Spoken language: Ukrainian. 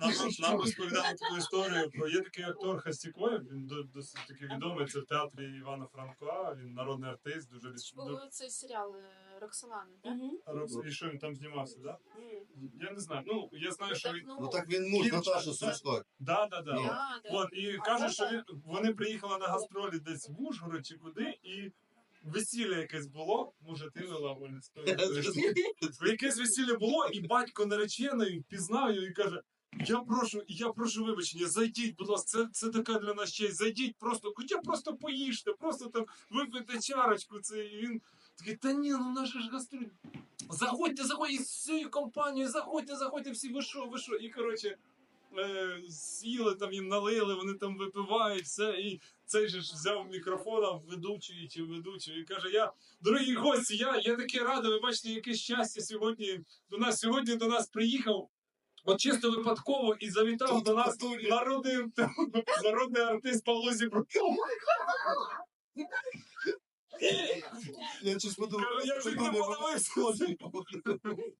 нам, нам розповідали таку історію про є такий актор Хастікоєв, він досить таки відомий. Це в театрі Івана Франка. Він народний артист, дуже Був цей серіал е, Роксолани, так? І що він там знімався, да? Я не знаю. Ну я знаю, що він. Ну так він муж да? Сумської. Да, да, да. Ну. А, да. От, і каже, що він, вони приїхали на гастролі десь в Ужгород чи куди, і весілля якесь було, може ти вела Оля, Якесь весілля було, і батько нареченої пізнав його і каже: Я прошу, я прошу вибачення, зайдіть, будь ласка, це, це така для нас честь. Зайдіть просто, хоча просто поїжте, просто там випийте чарочку. Це і він такий, та ні, ну наша ж гастроль. Заходьте, заходьте із всією компанією, заходьте, заходьте всі, ви що, ви що? І коротше. Е, сіли там їм налили, вони там випивають все, і цей же ж взяв мікрофон, ведучий чи ведучий, і каже: Я, дорогі гості, я, я таке радий, ви бачите, яке щастя сьогодні до нас сьогодні до нас приїхав. От чисто випадково і завітав до нас народний, народний артист Павло Зібров. Я щось подумав. Я вже не не половив